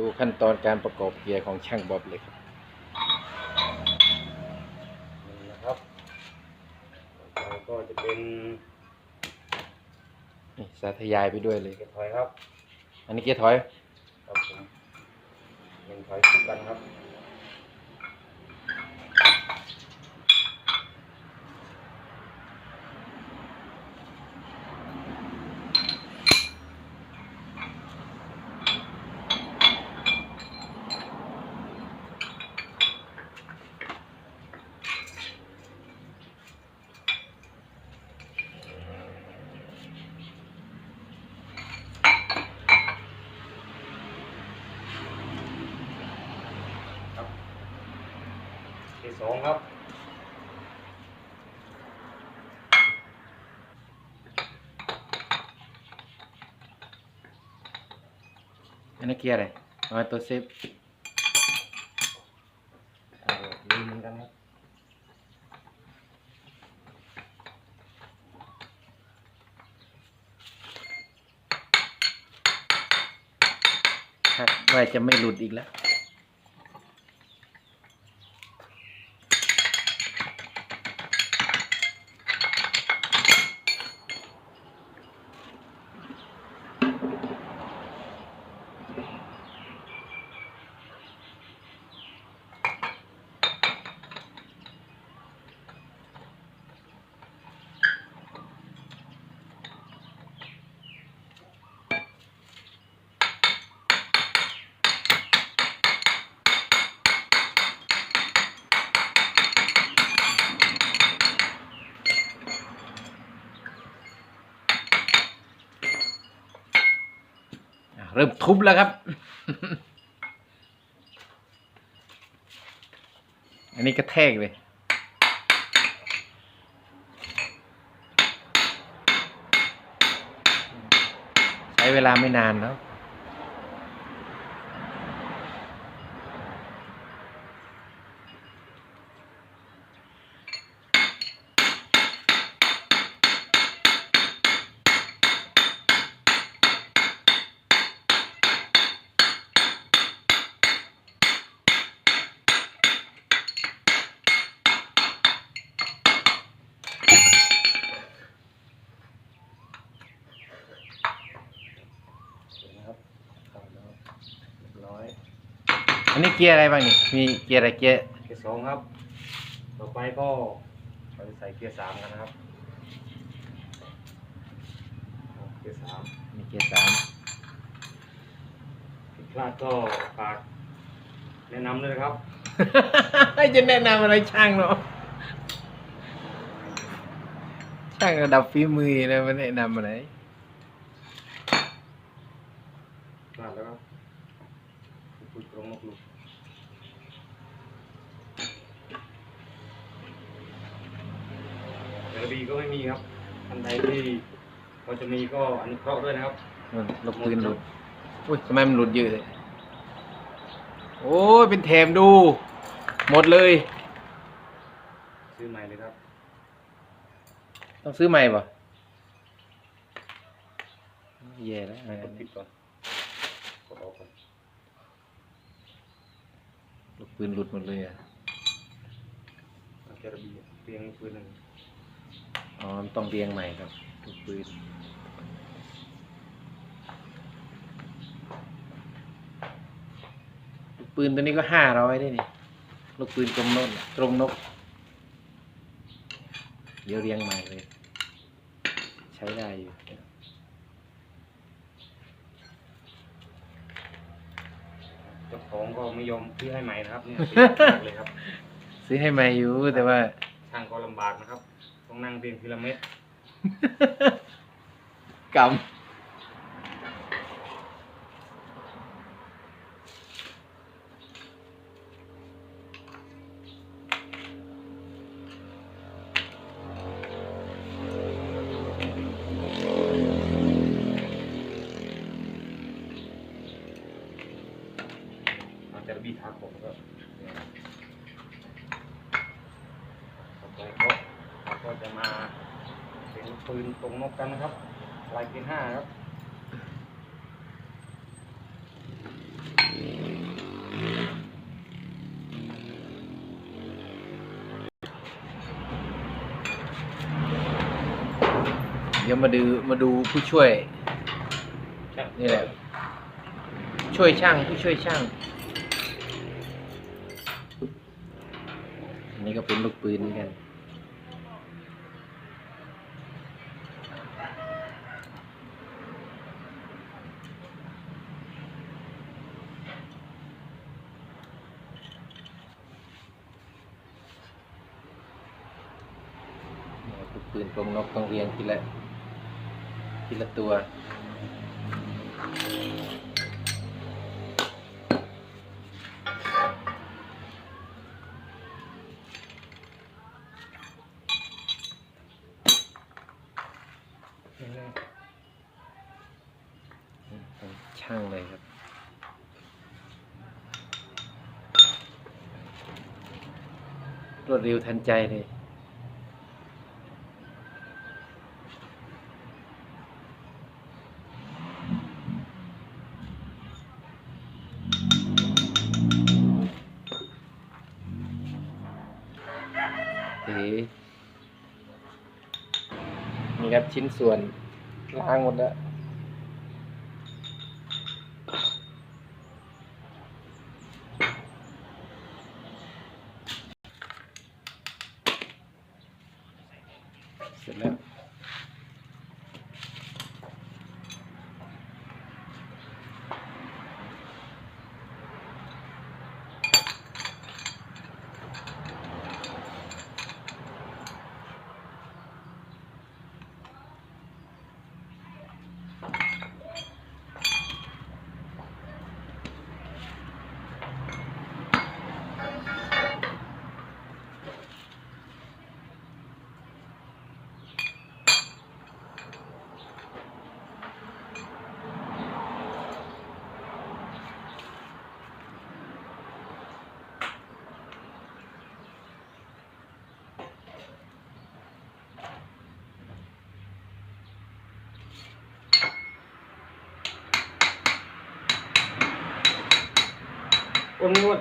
ดูขั้นตอนการประกอบเกียร์ของช่างบ๊อบเลยครับนี่นะครับต่อไปก็จะเป็นนี่สาธยายไปด้วยเลย เกียร์ถอยครับ อันนี้เกียร์ถอยครับผมหนึ่งถอยคู่กันครับครับ อันนี้เกียร์อะไรอ๋อตัวเซฟเอาลืมเหมือนกันครับคาดว่าจะไม่หลุดอีกแล้ว ริ่มทุบแล้วครับ อันนี้กระแทกเลยใช้เวลาไม่นานแล้ว เห็นนะครับเข้าแล้วเรียบร้อย อั นนี้เกียร์อะไรบ้างนี่ มีเกียร์อะไรเกียร์เกียร์สองครับ ต่อไปก็เราจะใส่เกียร์สามกันนะครับ เกียร์สามมีเกียร์สามผิดพลาดก็ฝากแนะนำเลยนะครับ จะแนะนำอะไรช่างเนาะ ช่างระดับฝีมือนะมันแนะนำอะไรพลาดแล้วครับคุยตรงนกลูกเดลบี ก็ไม่มีครับท่านใดที่พอจะมีก็อนุเคราะห์ด้วยนะครับนู่นลูกปืนหลุดอุ้ยทำไมมันหลุดเยอะเลยโอ้ยเป็นแถมดู หมดเลย ซื้อใหม่เลยครับ ต้องซื้อใหม่ป่ะแย่แล้วกดปิดก่อนกดออกก่อนลูกปืนหลุดหมดเลยอะเอาแกระบีเรียงปืนหนึ่ง อ๋อมันต้องเรียงใหม่ครับลูกปืนลูกปืนตัวนี้ก็ห้าร้อยได้นี่ลูกปืนกลมนกน่ะกรงนก เดี๋ยวเรียงใหม่เลย ใช้ได้อยู่เจ้าของก็ไม่ยอมซื้อให้ใหม่นะครับเนี่ยเสียมากเลยครับ ซื้อให้ใหม่อยู่แต่ว่า ช่างก็ลำบากนะครับ ต้องนั่ง ปืนตรงนกกันนะครับลายที่ห้าครับเดี๋ยวมาดูมาดูผู้ช่วย นี่แหละ ช่วยช่างผู้ช่วยช่าง อันนี้ก็เป็นลูกปืนเหมือนกัน ปืนกรงนกต้องเรียงทีละทีละตัว ช่างเลยครับรวดเร็วทันใจเลย นี่ครับชิ้นส่วนล้างหมดแล้ว อ้ว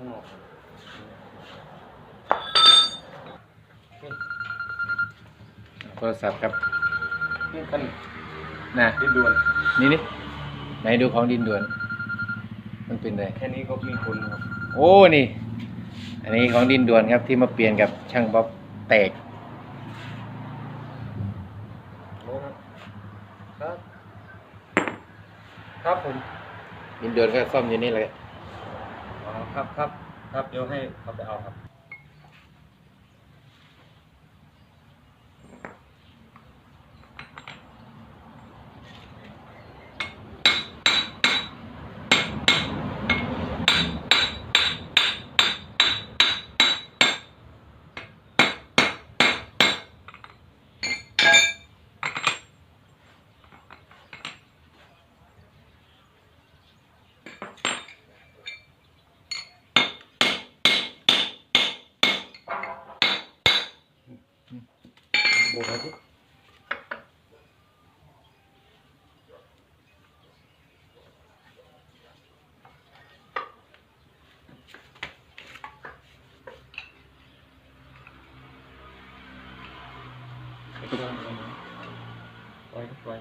ข้างนอกครับโทรศัพท์ครับนี่กันนะดินด่วนนี่นี่ไหนดูของดินด่วน มันเป็นไรแค่นี้ก็มีคนครับ โอ้นี่ อันนี้ของดินด่วนครับที่มาเปลี่ยนกับช่างบ๊อบแตกโอ้ครับ ครับผมดินด่วนก็ซ่อมอยู่นี่เลยอ๋อ ครับครับครับเดี๋ยวให้เขาไปเอาครับ โอ้ย ปล่อยปล่อย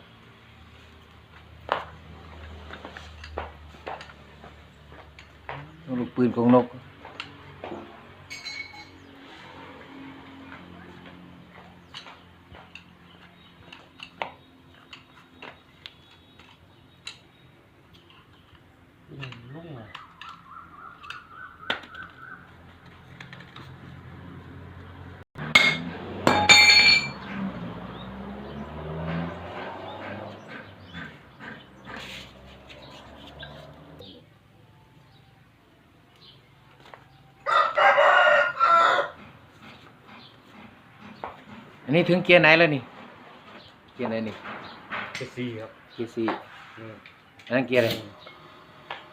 ลูกปืนของนก ลุ่งอะ อันนี้ถึงเกียร์ไหนแล้วนี่ เกียร์ไหนนี่เกียร์สี่ครับเกียร์สี่นี่อันนั้นเกียร์อะไร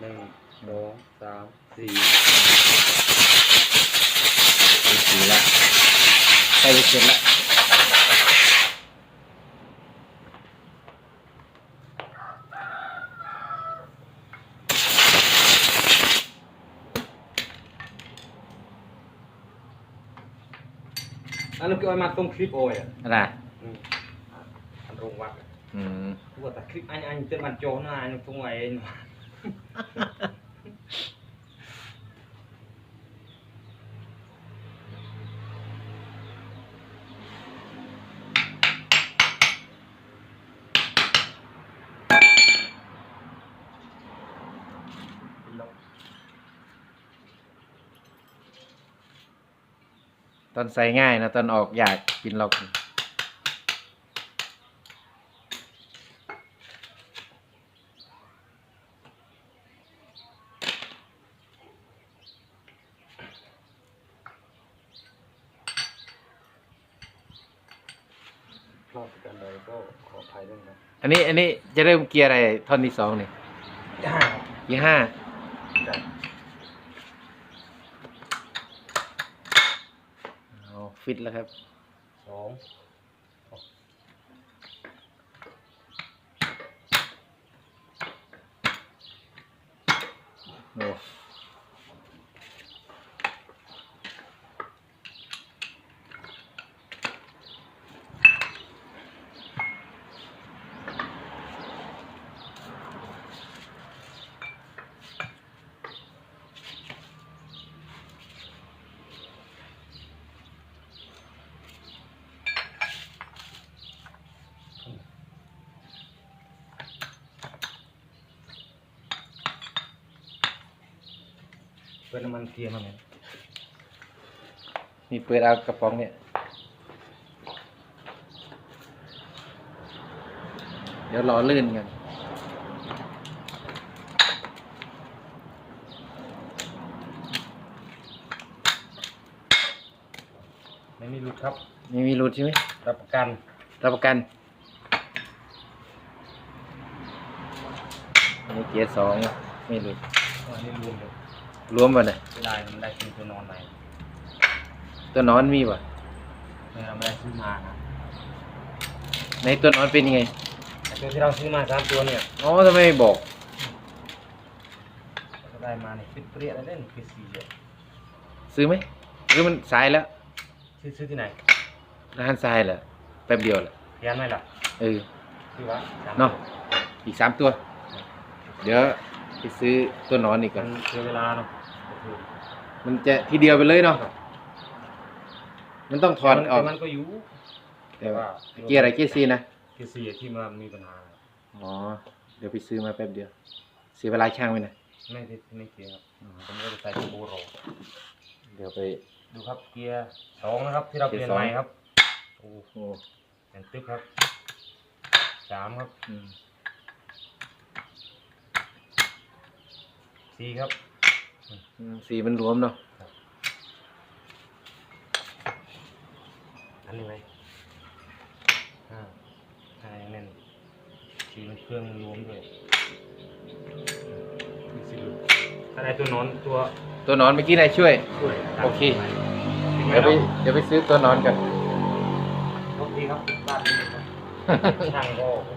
หนึ่งสองสามสี่เกียร์สี่ละใกล้จะเสร็จละ อันนั้นคือเอามาตรงคลิปโอ้ยอะอะไรอืมอันโรงวัดอะอืมกูว่าแต่คลิปอันอันเจอมันโจหน้าอันตรงไหนเนาะ ตอนใส่ง่ายนะตอนออกยากกินล็อกพลาดกันใดก็ขออภัยด้วยนะอันนี้อันนี้จะเริ่มเกียร์อะไรท่อนที่สองนี่จ้าเกียร์ห้า จ้า เอา ฟิตแล้วครับสอง โอ้ เปิดน้ำมันเกียร์มาไงมีเปิดเอากระป๋องเนี่ย เดี๋ยวรอลื่นกันไม่มีรุดครับไม่มีรูดใช่ไหมรับประกันรับประกันอันนี้เกียร์สองไม่รูดอันนี้รวมเลย รวมป่ะเนี่ยไม่ได้มันได้ซื้อตัวนอนใหม่ตัวนอนมีป่ะไม่เราไม่ได้ซื้อมานะในตัวนอนเป็นยังไงไอ้ตัวที่เราซื้อมาสามตัวเนี่ยอ๋อทำไมไม่บอกเราก็ได้มาเนี่ยฟิตเปรี้ยอะไรเล่นฟิตสี่เลยซื้อไหมหรือมันสายแล้วซื้อซื้อที่ไหนร้านทรายเหรอแป๊บเดียวเหรอยันไหมล่ะเออซื้อวะสมเนาะอีกสามตัว เดี๋ยวไปซื้อตัวนอนอีกก่มัอนน เสียเวลาเนาะโอเค มันจะทีเดียวไปเลยเนาะมันต้องถอดออกแต่มันก็อยู่แต่ว่าเกียร์อะไรเกียร์ซีนะเกียร์สี่ที่มันมีปัญหาอ๋อเดี๋ยวไปซื้อมาแป๊บเดียว เสียเวลาช่างไปนะไม่ได้ไม่เกียร์ครับผมก็จะใส่ตัวโบโรเดี๋ยวไปดูครับเกียร์สองนะครับ ที่เราเปลี่ยนเกียร์สองใหม่ครับโอ้โอ้เป็นตึ๊บครับสามครับอืมสี่ครับอืม สีมันรวมเนาะอันนี้ไหมอ่าอันนี้แน่นสี่มันเครื่องมันรวมด้วยมีสี่ลูกถ้าได้ตัวนอนตัวตัวนอนเมื่อกี้นายช่วย ช่วยโอเค เดี๋เดี๋ยยววไปไปเดี๋ยวไปซื้อตัวนอนกันโอเคครับบ้านนี้ครับช่างก็โอ้โห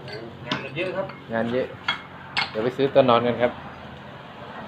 งานมันเยอะครับ งานเยอะ เดี๋ยวไปซื้อตัวนอนกันครับ